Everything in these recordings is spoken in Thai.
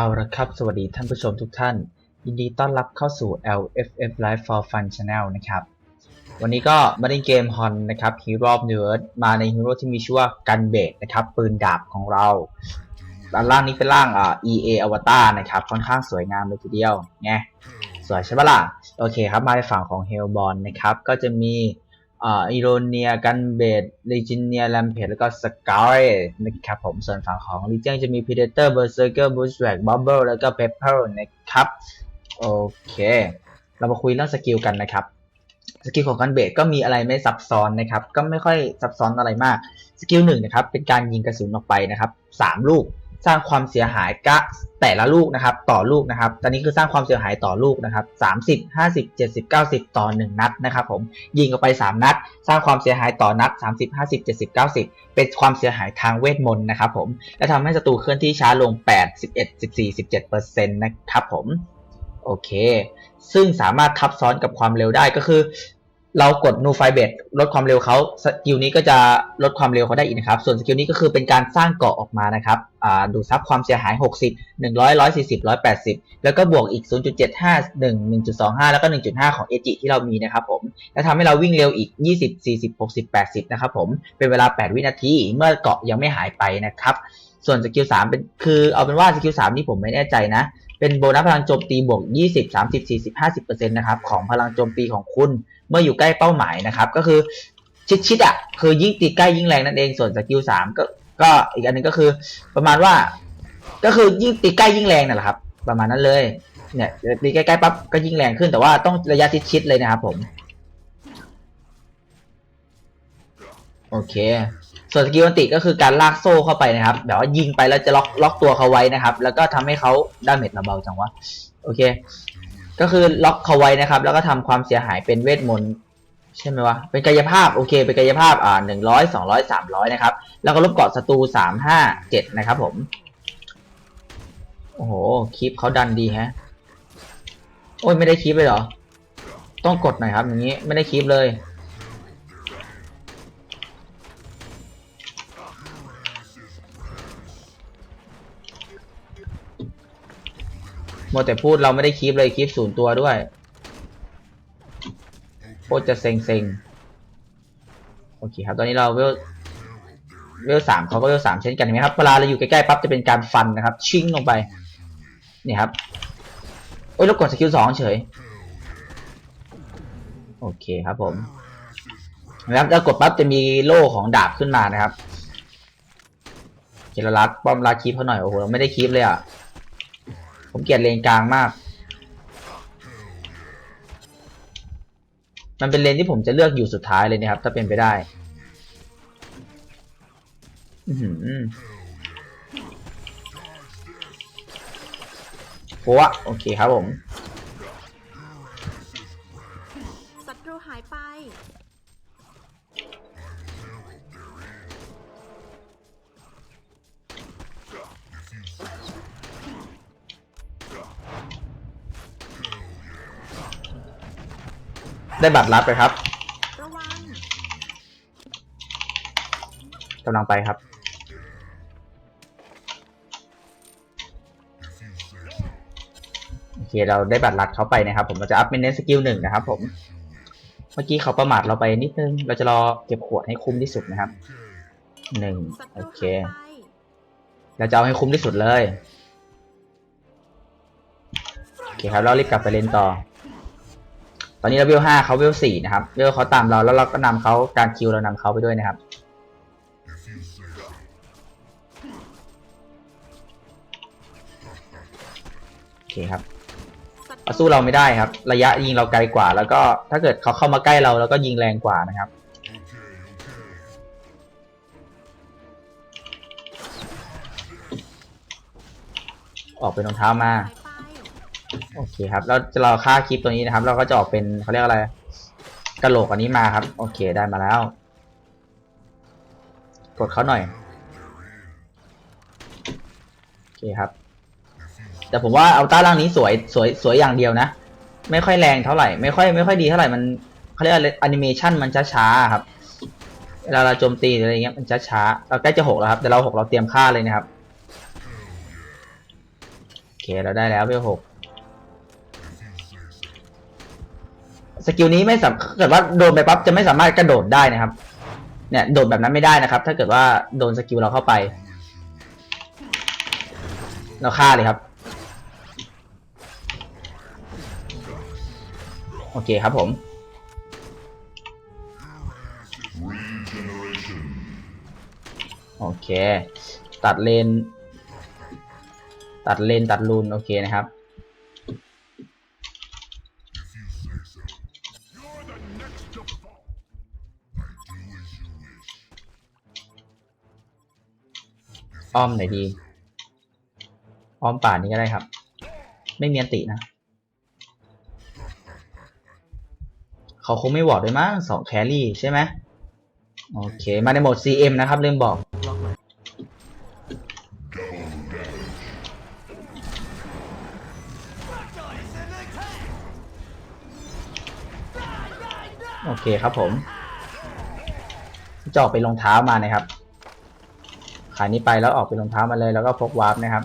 เอาละครับสวัสดีท่านผู้ชมทุกท่าน ยินดีต้อนรับเข้าสู่ LFF Live for Fun Channel นะครับ วันนี้ก็มาเล่นเกมฮอนนะครับ Hero of New Earth มาในฮีโร่ที่มีชื่อว่ากันเบกนะครับ ปืนดาบของเราด้านล่างนี้เป็นร่างอ่า EA Avatar นะครับ ค่อนข้างสวยงามเลยทีเดียวไงสวยใช่ปะล่ะ โอเคครับ มาในฝั่งของ Hellborn นะครับ ก็จะมี อ่าอีโรเนียกันเบดเลจิเนียแลมเพดแล้วก็สกายนะครับผมส่วนฝั่งของลีเจียงจะมี Predator Berserker Bushwhack Bubble แล้วก็ Pepper นะครับ โอเค เรามาคุยเรื่องสกิลกันนะครับ สกิลของกันเบดก็มีอะไรไม่ซับซ้อนนะครับ ก็ไม่ค่อยซับซ้อนอะไรมาก สกิลหนึ่งนะครับ เป็นการยิงกระสุนออกไปนะครับสามลูก สร้างความเสียหายกะแต่ละลูกนะครับ ต่อลูกนะครับ ตอนนี้คือสร้างความเสียหายต่อลูกนะครับสามสิบห้าสิบเจ็ดสิบเก้าสิบต่อหนึ่งนัดนะครับผม ยิงออกไปสามนัด สร้างความเสียหายต่อนัดสามสิบห้าสิบเจ็ดสิบเก้าสิบเป็นความเสียหายทางเวทมนต์นะครับผม และทำให้ศัตรูเคลื่อนที่ช้าลงแปดสิบเอ็ดสิบสี่สิบเจ็ดเปอร์เซ็นต์นะครับผม โอเค ซึ่งสามารถทับซ้อนกับความเร็วได้ก็คือ เรากด n o f i b e t ลดความเร็วเขาสกิลนี้ก็จะลดความเร็วเขาได้อีกนะครับ ส่วนสกิลนี้ก็คือเป็นการสร้างเกาะออกมานะครับดูดซับความเสียหาย 60 100 140 180 แล้วก็บวกอีก 0.75 1 1.25 แล้วก็ 1.5 ของ a g ที่เรามีนะครับผม และทำให้เราวิ่งเร็วอีก 20 40 60 80 นะครับผม เป็นเวลา 8 วินาที เมื่อเกาะยังไม่หายไปนะครับ ส่วนสกิล3เป็นคือเอาเป็นว่าสกิล3นี่ผมไม่แน่ใจนะเป็นโบนัสพลังโจมตีบวก 20 30 40 50%นะครับของพลังโจมตีของคุณ เมื่ออยู่ใกล้เป้าหมายนะครับ ก็คือชิดๆอะคือยิ่งตีใกล้ยิ่งแรงนั่นเองส่วนสกิล3ก็ก็อีกอันหนึงก็คือประมาณว่า ก็คือยิ่งตีใกล้ยิ่งแรงนั่นแหละครับ ประมาณนั้นเลยเนี่ยตีใกล้ๆปั๊บก็ยิ่งแรงขึ้นแต่ว่าต้องระยะชิดๆเลยนะครับผมโอเค ส่วนสกิลอันติก็คือการลากโซ่เข้าไปนะครับ แบบว่ายิงไปแล้วจะล็อกล็อกตัวเขาไว้นะครับ แล้วก็ทำให้เขาดาเมจเราเบาจังวะ โอเค ก็คือล็อกเขาไว้นะครับ แล้วก็ทำความเสียหายเป็นเวทมนต์ใช่ไหมวะเป็นกายภาพโอเคเป็นกายภาพอ่าหนึ่งร้อยสองร้อยสามร้อยนะครับ แล้วก็ลบเกาะศัตรูสามห้าเจ็ดนะครับผม โอ้โหคลิปเขาดันดีฮะ โอ้ยไม่ได้คลิปเลยเหรอ ต้องกดหน่อยครับอย่างนี้ไม่ได้คลิปเลย มัวแต่พูดเราไม่ได้คลิปเลยคลิปศูนย์ตัวด้วยโคตรจะเซ็งเซ็งโอเคครับ ตอนนี้เราเวลเวลสามเขาก็เวลสามเช่นกันเห็นไหมครับเวลาเราอยู่ใกล้ๆปั๊บจะเป็นการฟันนะครับ ชิงลงไปนี่ครับโอ้ยแล้วกดสกิลสองเฉยโอเคครับผมนะครับแล้วกดปั๊บจะมีโล่ของดาบขึ้นมานะครับเจรลัดป้อมลาคีปเขาหน่อยโอ้โหเราไม่ได้คีปเลยอะ ผมเกลียดเลนกลางมาก มันเป็นเลนที่ผมจะเลือกอยู่สุดท้ายเลยนะครับ ถ้าเป็นไปได้อือหือโอ้ะโอเคครับผม ได้บัตรลับไปครับระวังกำลังไปครับ โอเค เราได้บัตรลัดเขาไปนะครับ ผมเราจะอัพเมนเนสสกิลหนึ่งนะครับ ผม เมื่อกี้เขาประมาทเราไปนิดนึง เราจะรอเก็บขวดให้คุ้มที่สุดนะครับ หนึ่งโอเค เราจะเอาให้คุ้มที่สุดเลย โอเคครับ เรารีบกลับไปเล่นต่อ ตอนนี้เราเวลห้าเขาเวลสี่นะครับเวลเขาตามเราแล้วเราก็นำเขาการคิวเรานำเขาไปด้วยนะครับ โอเคครับเขาสู้เราไม่ได้ครับ ระยะยิงเราไกลกว่า แล้วก็ถ้าเกิดเขาเข้ามาใกล้เราแล้วก็ยิงแรงกว่านะครับออกเป็นรองเท้ามา โอเคครับแล้วจะเราค่าคลิปตัวนี้นะครับ เราก็จะออกเป็นเขาเรียกอะไรกระโหลกอันนี้มาครับ โอเคได้มาแล้ว กดเขาหน่อยโอเคครับ แต่ผมว่าเอาต้าร่างนี้สวยสวยสวยอย่างเดียวนะ ไม่ค่อยแรงเท่าไหร่ ไม่ค่อยไม่ค่อยดีเท่าไหร่มันเขาเรียกอะไรแอนิเมชันมันช้าๆครับเวลาเราโจมตีอะไรเงี้ยมันช้าๆเราใกล้จะหกแล้วครับแต่เราหกเราเตรียมฆ่าเลยนะครับโอเคเราได้แล้วเวลหก สกิลนี้ไม่สามถ้าเกิดว่าโดนไปปั๊บจะไม่สามารถกระโดดได้นะครับ เนี่ยโดดแบบนั้นไม่ได้นะครับ ถ้าเกิดว่าโดนสกิลเราเข้าไป เราฆ่าเลยครับ โอเคครับผมโอเค ตัดเลน ตัดเลนตัดรูนโอเคนะครับ อ้อมไหนดี อ้อมป่านี้ก็ได้ครับ ไม่มีอันตินะ เขาคงไม่วอร์ดด้วยมั้งสองแครี่ใช่ไหมโอเค มาในโหมด CM นะครับลืมบอก โอเคครับผมจอกเป็นรองเท้ามานะครับ ขายนี้ไปแล้วออกเป็นรองเท้ามาเลยแล้วก็พกวาร์ปนะครับ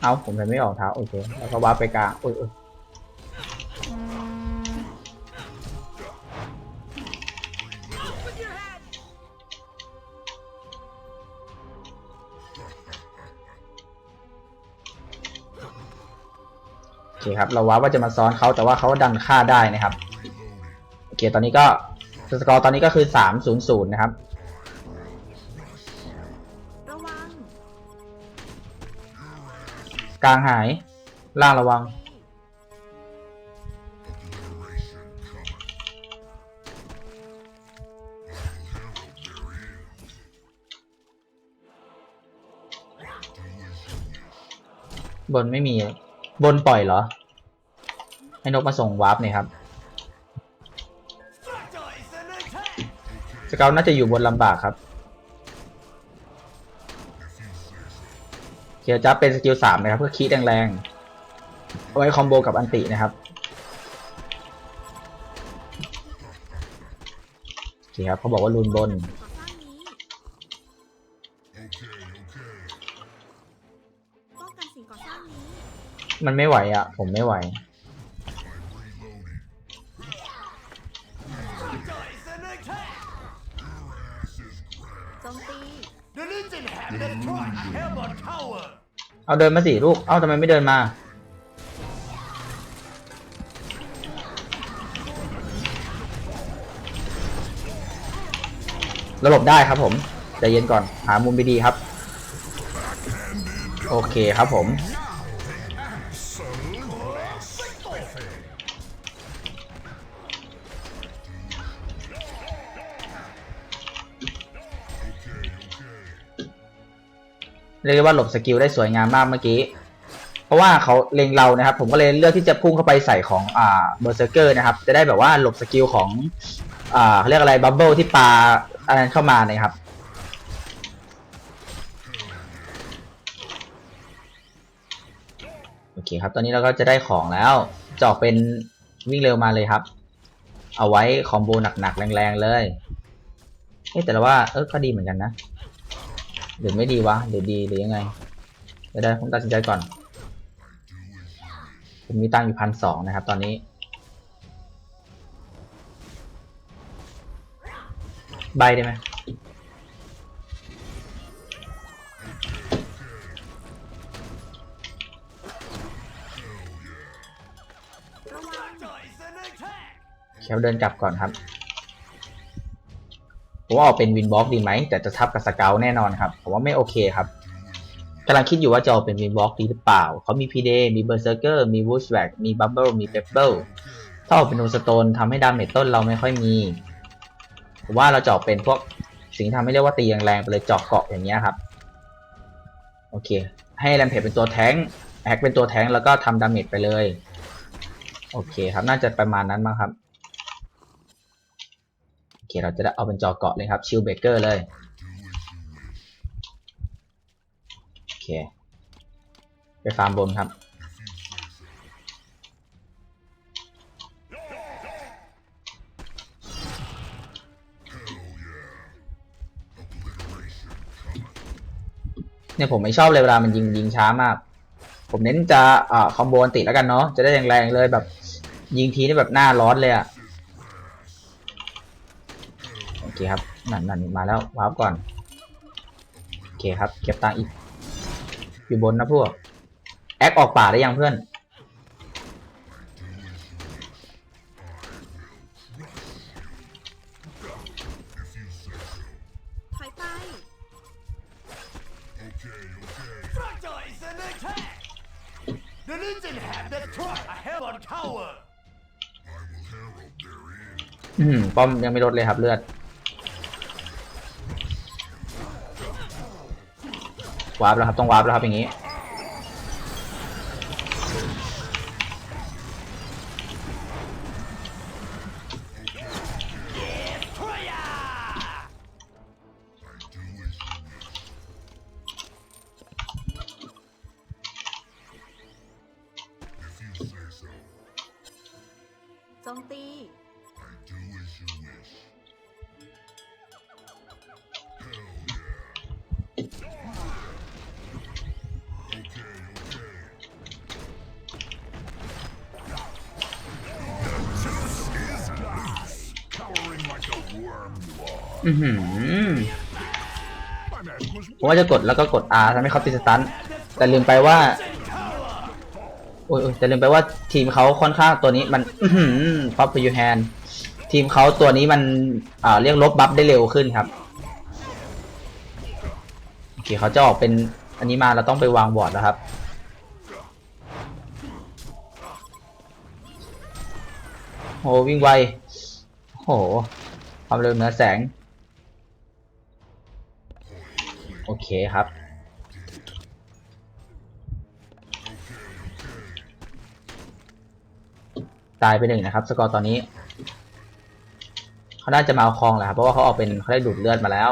เอาผมไปไม่ออกเท้าโอเคแล้วก็วาร์ปไปกลางโอ้ยโอเคครับ เราวาว่าจะมาซ้อนเขาแต่ว่าเขาดันฆ่าได้นะครับ โอเค ตอนนี้ก็สกอร์ตอนนี้ก็คือสามศูนย์ศูนย์นะครับ กลางหาย ล่างระวัง บนไม่มี บนปล่อยเหรอ ให้นกมาส่งวาร์ปเนี่ยครับสเกลน่าจะอยู่บนลำบากครับ เคียวจับเป็นสกิลสามนะครับเพื่อคีดแรงๆเอาไว้คอมโบกับอันตินะครับโอเคครับเขาบอกว่าลูนบนก่อสร้างนี้ป้องกันสิ่งก่อสร้างนี้มันไม่ไหวอะ ผมไม่ไหว เอาเดินมาสิลูก เอ้าทำไมไม่เดินมา ระบบได้ครับผมใจเย็นก่อน หามุมดีๆครับ โอเคครับผม เรียกว่าหลบสกิลได้สวยงามมากเมื่อกี้ เพราะว่าเขาเล็งเรานะครับ ผมก็เลยเลือกที่จะพุ่งเข้าไปใส่ของอ่าเบอร์เซอร์เกอร์นะครับ จะได้แบบว่าหลบสกิลของอ่าเขาเรียกอะไรบับเบิลที่ปลาอันนั้นเข้ามานะครับโอเคครับ ตอนนี้เราก็จะได้ของแล้วจอกเป็นวิ่งเร็วมาเลยครับ เอาไว้คอมโบหนักๆแรงๆเลยเฮ้ยแต่ละว่าเออก็ดีเหมือนกันนะ หรือไม่ดีวะหรือดีหรือยังไงเดี๋ยวได้ผมตัดสินใจก่อน ผมมีตังค์อยู่พันสองนะครับ ตอนนี้ ใบได้ไหมระวัง Dice and attack! แคปเดินกลับก่อนครับ ผมว่าออกเป็นวินบล็อกดีไหมแต่จะทับกับสเกลแน่นอนครับผมว่าไม่โอเคครับกำลังคิดอยู่ว่าจะออกเป็นวินบล็อกดีหรือเปล่า เขามีพีเดมีเบอร์เซอร์เกอร์มีวูชแวกมีบับเบิลมีเปเปิลถ้าออกเป็นโนสโตนทำให้ดาเมจต้นเราไม่ค่อยมีผมว่าเราจะออกเป็นพวกสิ่งทำให้เรียกว่าตีแรงๆไปเลยเจาะเกาะอย่างเงี้ยครับ โอเค ให้แรมเพจเป็นตัวแท้งแฮกเป็นตัวแท้งแล้วก็ทำดาเมจไปเลย โอเคครับน่าจะประมาณนั้นมั้งครับ เค เราจะได้เอาเป็นจอเกาะเลยครับชิลเบเกอร์เลย โอเค ไปฟาร์มบนครับ เนี่ยผมไม่ชอบเลยเวลามันยิงยิงช้ามาก ผมเน้นจะอ่าคอมโบอันติแล้วกันเนาะจะได้แรงๆเลยแบบยิงทีนี่แบบหน้าร้อนเลยอะโอ เคครับนั่นนั่นมาแล้ววาร์ปก่อนโอเคครับ เก็บตังค์อีก อยู่บนนะพวกแอคออกป่าได้ยังเพื่อนถอยไป Fractal is an attack! The Legion have destroyed a Hellborn tower! อืมป้อมยังไม่ลดเลยครับเลือด วาร์ปแล้วครับต้องวาร์ปแล้วครับอย่างนี้ อือหือผมว่าจะกดแล้วก็กด R ทำให้เขาติดสตันแต่ลืมไปว่า โอ้ยแต่ลืมไปว่าทีมเขาค่อนข้างตัวนี้มัน อือหือ pop to your hand ทีมเขาตัวนี้มันอ่าเรียกลบบัฟได้เร็วขึ้นครับโอเคเขาจะออกเป็นอันนี้มาเราต้องไปวางบอร์ดแล้วครับโหวิ่งไวโหความเร็วเหนือแสง โอเคครับ ตายไปหนึ่งนะครับ สกอร์ตอนนี้ เขาน่าจะมาเอาคลองแหละครับ เพราะว่าเขาออกเป็นเขาได้ดูดเลือดมาแล้ว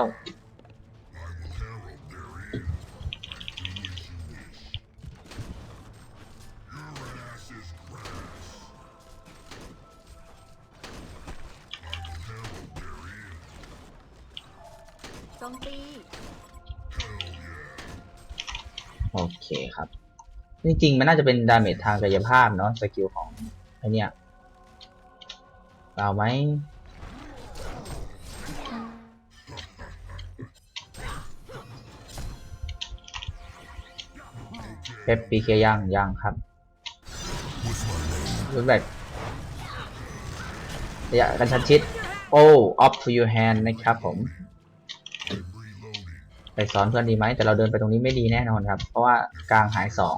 โอเคครับ จริงๆมันน่าจะเป็นดาเมจทางกายภาพเนาะสกิลของไอเนี่ยเอาไหมเป๊ปปีเคยังยังครับรูปแบบระยะกันชันชิดโอ้ off to your hand นะครับผม ไปสอนเพื่อนดีไหมแต่เราเดินไปตรงนี้ไม่ดีแน่นอนครับ เพราะว่ากลางหายสอง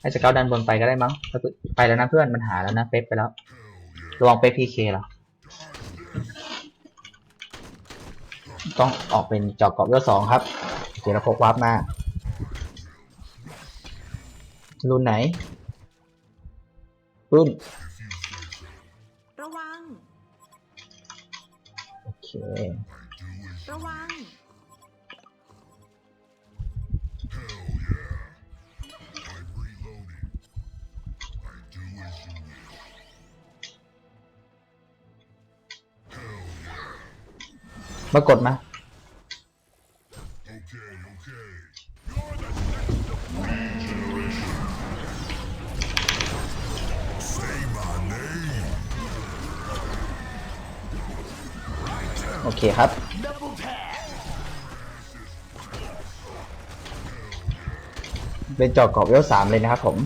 ให้สเกลดันบนไปก็ได้มั้งถ้าไปแล้วนะเพื่อนมันหาแล้วนะเป๊ปไปแล้วระวังเป๊ปพีเคล่ะต้องออกเป็นจอกกรอบเวลสองครับเดี๋ยวเราพกวาร์ปมารุ่นไหนรุ่นระวังโอเคระวัง มากดมาโอเคครับ เป็นจอกกรอบเวลสามเลยนะครับผม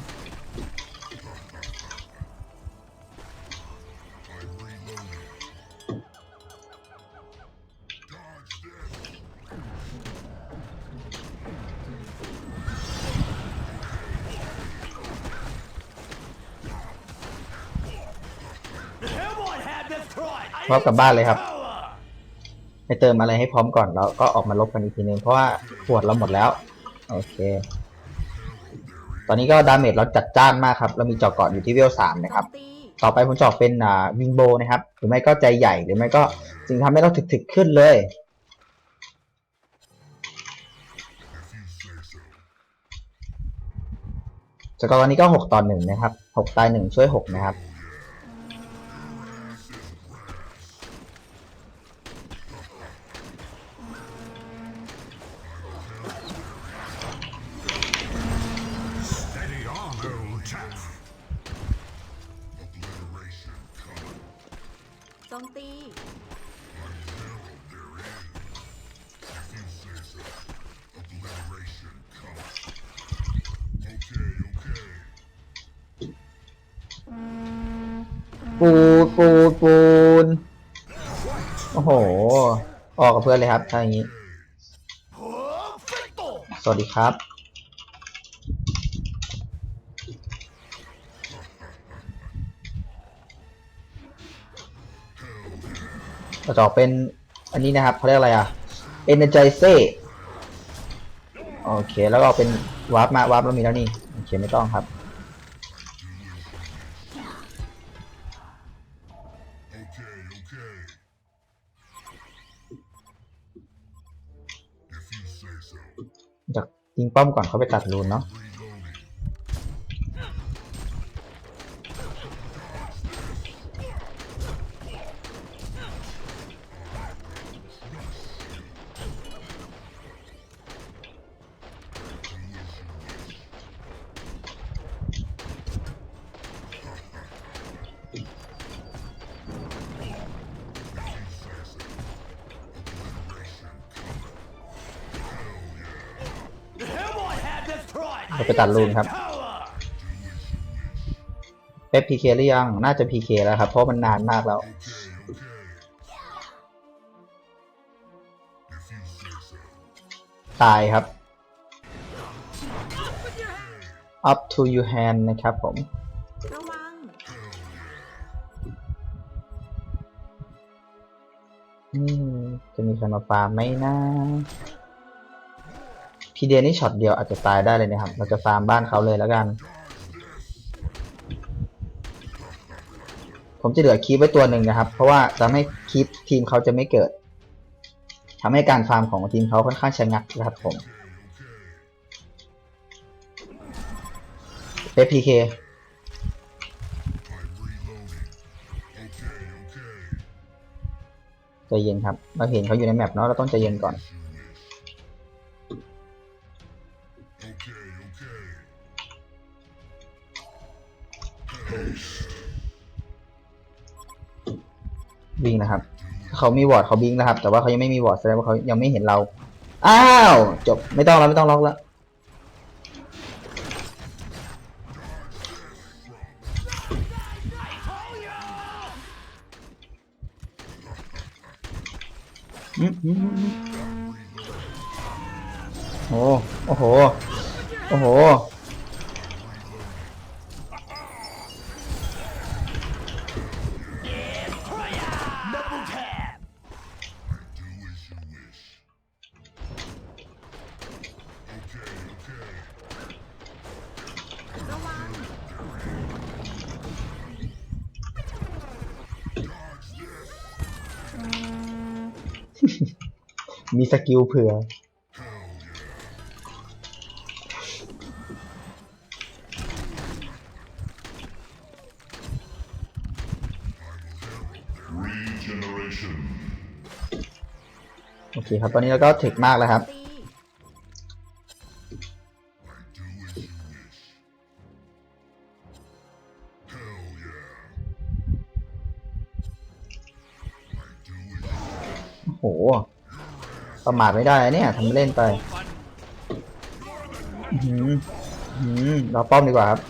พร้อมกลับบ้านเลยครับ ไปเติมอะไรให้พร้อมก่อนแล้วก็ออกมาลบกันอีกทีนึงเพราะว่าขวดเราหมดแล้ว โอเค ตอนนี้ก็ดาเมจเราจัดจ้านมากครับ เรามีจอกเกาะอยู่ที่เวลสามนะครับ ต่อไปผมจอกเป็นอ่าวิงโบนะครับ หรือไม่ก็ใจใหญ่หรือไม่ก็จึงทำให้เราถึกๆขึ้นเลยสกอร์ตอนนี้ก็หกต่อหนึ่งนะครับหกตายหนึ่งช่วยหกนะครับ ปูนปูนปูนโอ้โห ออกกับเพื่อนเลยครับถ้าอย่างนี้ สวัสดีครับเราจอกเป็นอันนี้นะครับเขาเรียกอะไรอะ Energize โอเค แล้วก็เอาเป็นวาร์ปมาวาร์ปเรามีแล้วนี่ โอเค ไม่ต้องครับ ป้อมก่อนเขาไปตัดรูนเนาะ ไปตัดรูนครับ tower! เป๊ปพีเคหรือยัง น่าจะพีเคแล้วครับ เพราะมันนานมากแล้ว Okay, okay. If you say so. ตายครับ up to your hand นะครับผม ระวัง อืม จะมีใครมาฟาร์มไหมนะ พีเดียนี่ช็อตเดียวอาจจะตายได้เลยนะครับ เราจะฟาร์มบ้านเขาเลยแล้วกัน ผมจะเหลือคีปไว้ตัวหนึ่งนะครับ เพราะว่าจะให้คีปทีมเขาจะไม่เกิดทำให้การฟาร์มของทีมเขาค่อนข้างชะงักนะครับผมเอพีเคใจเย็นครับ เราเห็นเขาอยู่ในแมปเนาะเราต้องใจเย็นก่อน วิ่งนะครับเขามีวอร์ดเขาบิงนะครับ แต่ว่าเขายังไม่มีวอร์ดแสดงว่าเขายังไม่เห็นเรา อ้าว จบไม่ต้องแล้วไม่ต้องล็อกแล้วอือืมอืมอืมโอ้โอ้โห โอ้โห สกิลเผื่อ โอเคครับ ตอนนี้เราก็ถึกมากแล้วครับ โอ้โห ประมาทไม่ได้เนี่ยทำเล่นไป อื้อหืออื้อหือเราป้อมดีกว่าครับ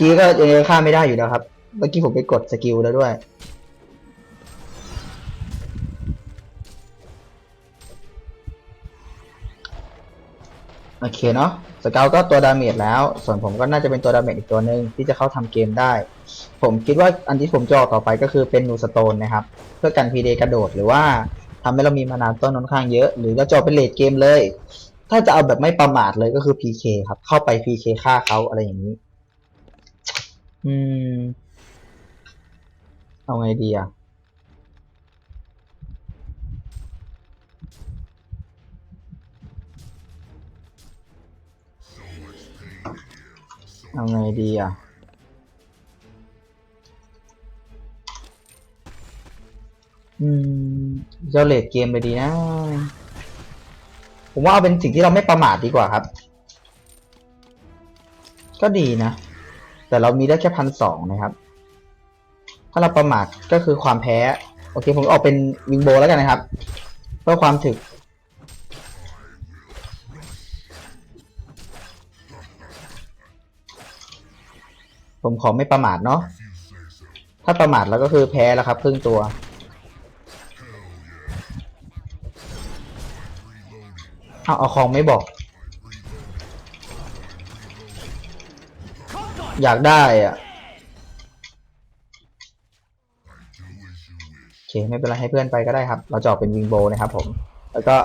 กี้ก็ยังฆ่าไม่ได้อยู่แล้วครับ เมื่อกี้ผมไปกดสกิลแล้วด้วย โอเคเนาะสเกลก็ตัวดาเมจแล้ว ส่วนผมก็น่าจะเป็นตัวดาเมจอีกตัวหนึ่งที่จะเข้าทำเกมได้ ผมคิดว่าอันที่ผมจะออกต่อไปก็คือเป็นนูสโตนนะครับ เพื่อกันพีเดกระโดดหรือว่าทำให้เรามีมานานต้นค่อนข้างเยอะ หรือเราจะเอเป็นเลดเกมเลย ถ้าจะเอาแบบไม่ประมาทเลยก็คือ PK ครับ เข้าไป PK ฆ่าเขาอะไรอย่างนี้ อืม เอาไงดีอะ เอาไงดีอะ อืมเจ้เลดเกมไปดีนะ ผมว่าเอาเป็นสิ่งที่เราไม่ประมาทดีกว่าครับ ก็ดีนะ แต่เรามีได้แค่พันสองนะครับ ถ้าเราประมาทก็คือความแพ้ โอเค ผมออกเป็นวิงโบแล้วกันนะครับ เพื่อความถึก ผมขอไม่ประมาทเนาะ ถ้าประมาทแล้วก็คือแพ้แล้วครับครึ่งตัวเอาเอาของไม่บอก อยากได้อะโอเคไม่เป็นไรให้เพื่อนไปก็ได้ครับ เราจะออกเป็นวิงโบนะครับผม แล้วก็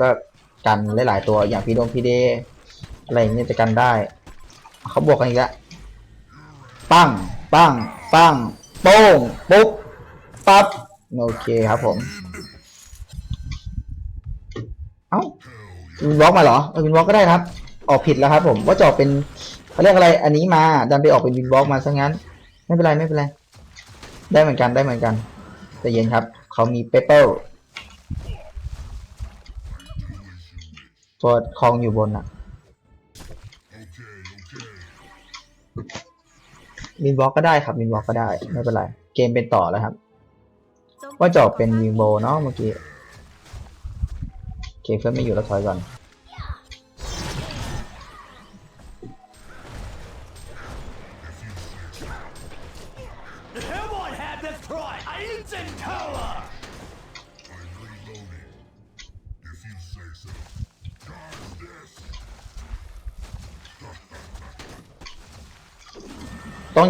ก็กันหลายๆตัวอย่างพีดงพีเดอะไรอย่างเงี้ยจะกันได้ เขาบวกกันอีกแล้วปั้งปั้งปั้งโป้งปุ๊บปั๊บโอเคครับผม เอ้าวินวอล์กมาเหรอวินวอล์กก็ได้ครับ ออกผิดแล้วครับผมว่าจะออกเป็น เขาเรียกอะไร อันนี้มา ดันไปออกเป็นวินวอล์กมาซะงั้น ไม่เป็นไรไม่เป็นไร ได้เหมือนกันได้เหมือนกันแต่เย็นครับ เขามีเปเปอร์ตัวคลองอยู่บนอะวินวอล์กก็ได้ครับวินวอล์กก็ได้ ไม่เป็นไร เกมเป็นต่อแล้วครับ ว่าจะออกเป็นวิงโบเนาะเมื่อกี้โอเคเพื่อนไม่อยู่แล้วถอยก่อน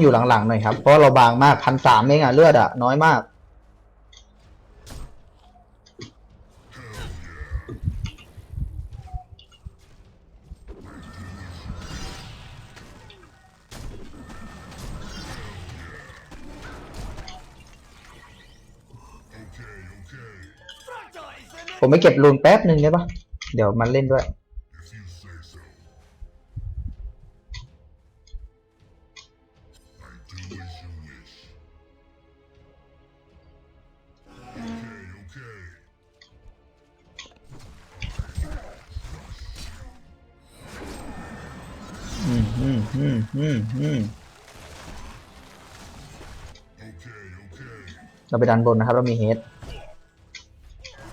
อยู่หลังๆหน่อยครับ เพราะเราบางมากพันสามเองอะเลือดอะน้อยมาก ผมไปเก็บรูนแป๊บหนึ่งได้ปะเดี๋ยวมันเล่นด้วย อืมอืมอืมอืม Okay, okay. เราไปดันบนนะครับ เรามีเฮด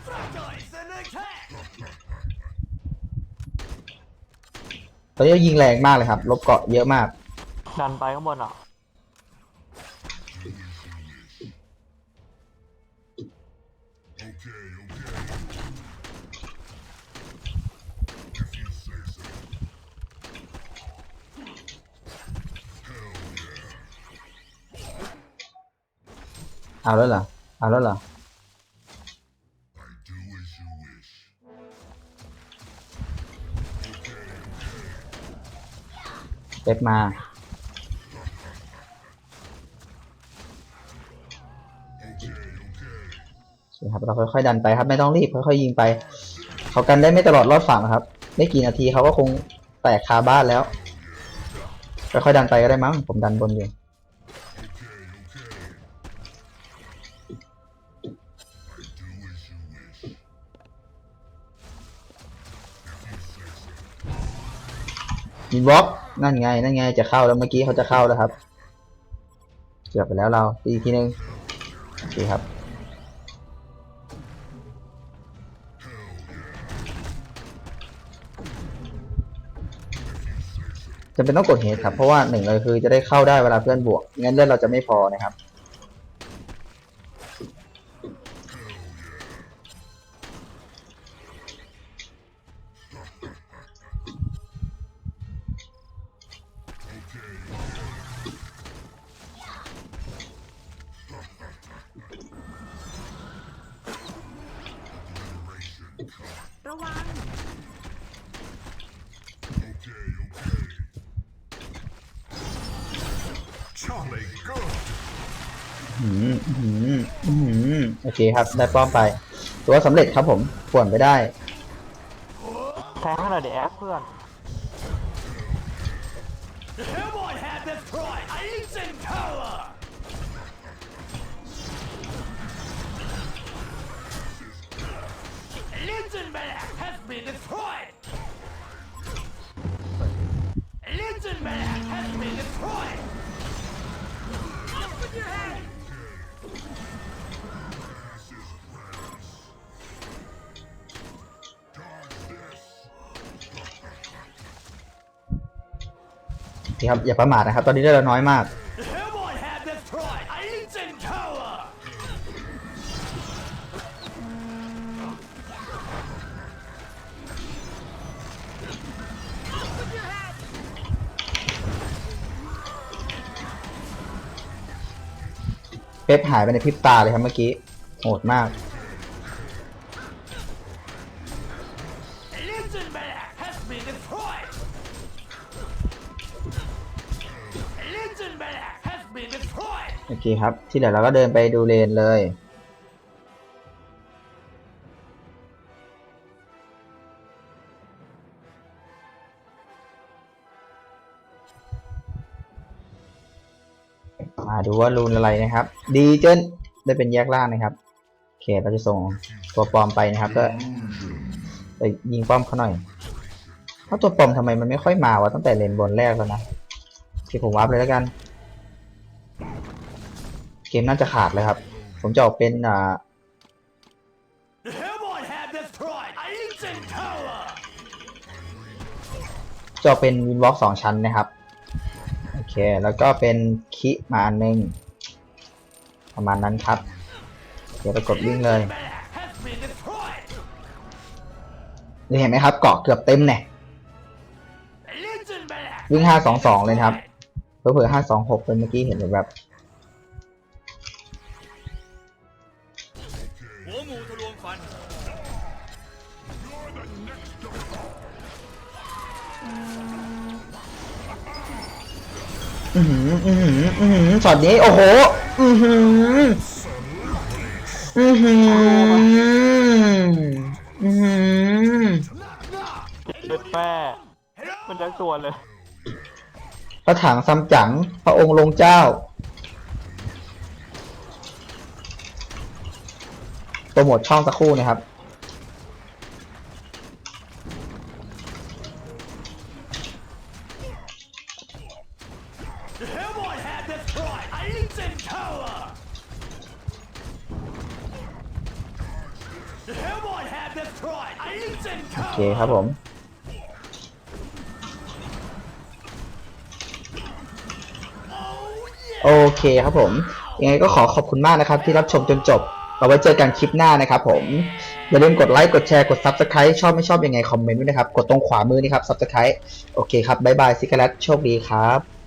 Fractalize and attack! ตอนนี้เรายิงแรงมากเลยครับ ลบเกาะเยอะมาก ดันไปข้างบนอะ Okay, เอาแล้วเหรอเอาแล้วเหรอเป๊ปมาครับเราค่อยๆดันไปครับไม่ต้องรีบค่อยๆยิงไป เขากันได้ไม่ตลอดรอดฝั่งนะครับ ไม่กี่นาทีเขาก็คงแตกคาบ้านแล้วค่อยๆดันไปก็ได้มั้งผมดันบนอยู่ จีบล็อกนั่นไง นั่นไง จะเข้าแล้วเมื่อกี้เขาจะเข้าแล้วครับ เกือบไปแล้วเราตีอีกทีนึงโอเคครับ จะเป็นต้องกดเฮดครับ เพราะว่าหนึ่งเลยคือจะได้เข้าได้เวลาเพื่อนบวก งั้นเลือดเราจะไม่พอนะครับ อืมอืมอืมโอเคครับ ได้ป้อมไปตัวสำเร็จครับผมป่วนไปได้ แทงให้หน่อยเดี๋ยวแอคเพื่อน Come on, have destroyed a Legion tower. นี่ครับอย่าประมาทนะครับ ตอนนี้ได้เราน้อยมาก ป๊ปหายไปในพริบตาเลยครับเมื่อกี้โหดมาก โอเคครับ ที่เหลือเราก็เดินไปดูเลนเลย ดูว่ารูนอะไรนะครับ ดีเจนได้เป็นแยกล่างนะครับโอเคเราจะส่งตัวปลอมไปนะครับ ก็ไปยิงป้อมเขาหน่อยเพราะตัวปลอมทำไมมันไม่ค่อยมาวะตั้งแต่เลนบนแรกแล้วนะโอเคผมวับเลยแล้วกัน เกมน่าจะขาดเลยครับ ผมจะออกเป็นอ่าจะออกเป็นวินวอล์กสองชั้นนะครับ เค แล้วก็เป็นคิมาอันหนึ่งประมาณนั้นครับ เดี๋ยวไปกดวิ่งเลยนี่เห็นไหมครับ เกาะเกือบเต็มเนี่ยวิ่งห้าสองสองเลยครับเผื่อห้าสองหกเป็นเมื่อกี้เห็นแบบ อือหืออือหืออือหือช็อตนี้โอ้โห อือหืออือหืออือหือเด็ดแป้มันจะส่วนเลยพระถังซัมจั๋งพระองค์ลงเจ้า โปรโมทช่องสักครู่นะครับ เคครับผมโอเคครับผม ยังไงก็ขอขอบคุณมากนะครับที่รับชมจนจบ เราไว้เจอกันคลิปหน้านะครับผม อย่าลืมกดไลค์ กดแชร์ กด Subscribe ชอบไม่ชอบยังไงคอมเมนต์ด้วยนะครับ กดตรงขวามือนี่ครับ Subscribe โอเคครับ บ๊ายบายซิกาเลตโชคดีครับ